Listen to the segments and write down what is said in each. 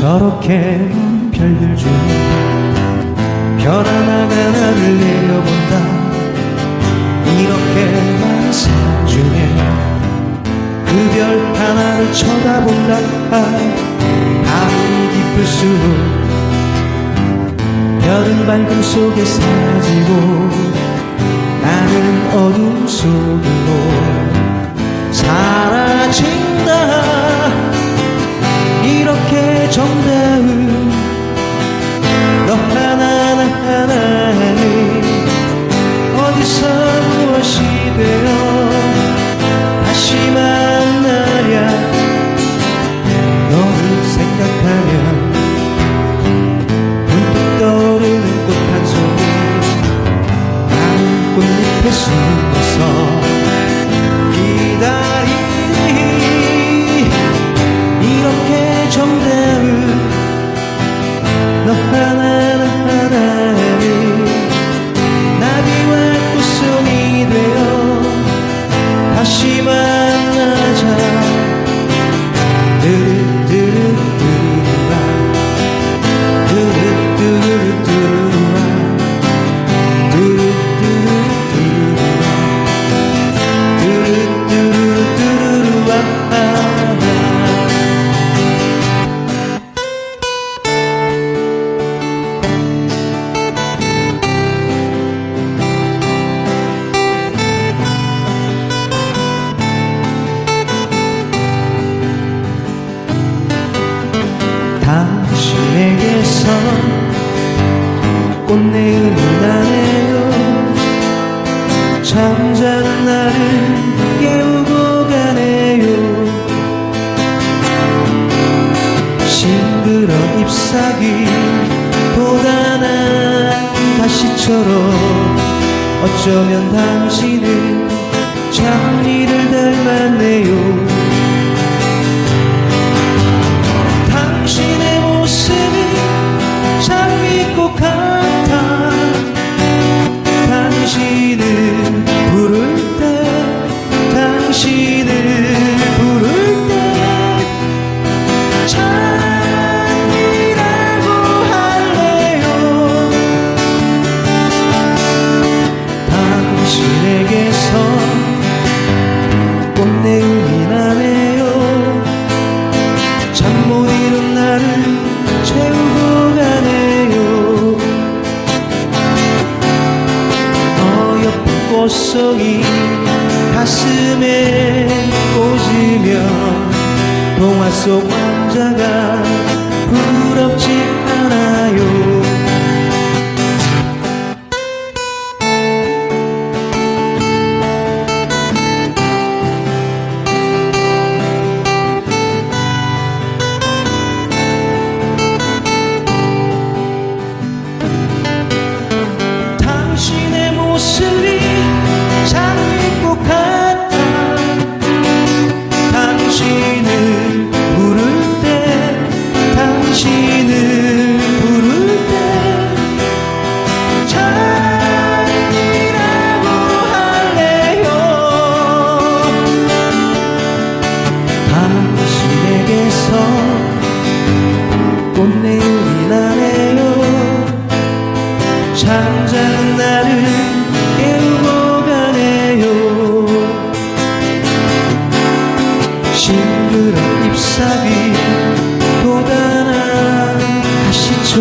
저렇게 별들 중에 별하나가 나를 내려본다. 이렇게 많은 사람 중에 그 별 하나를 쳐다본다. 밤이 깊을수록 별은 밝음 속에 사라지고 나는 어둠 속으로 사라진다 정다운 너 하나 나 하나는 어디서 무엇이 되어 다시 만나랴 너를 생각하면 문득 떠오르는 꽃 한 송이 나는 꽃잎에 숨어서 기다리 당신에게서 꽃내음이 나네요 잠자는 나를 깨우고 가네요. 싱그런 잎사귀 돋아난 가시처럼 어쩌면 당신은 장미를 닮았네요 꽃내음이 나네요. 잠 못 이룬 나를 채우고 가네요. 어여쁜 꽃송이 가슴에 꽂으면 동화 속 왕자가 부럽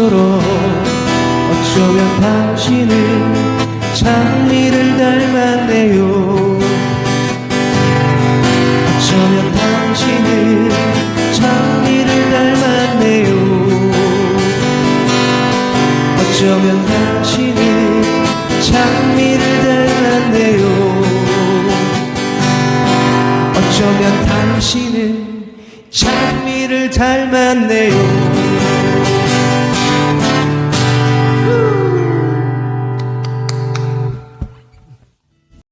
가시처럼 어쩌면 당신은 장미를 닮았네요. 어쩌면 당신은 장미를 닮았네요. 어쩌면 당신은 장미를 닮았네요. 어쩌면 당신은 장미를 닮았네요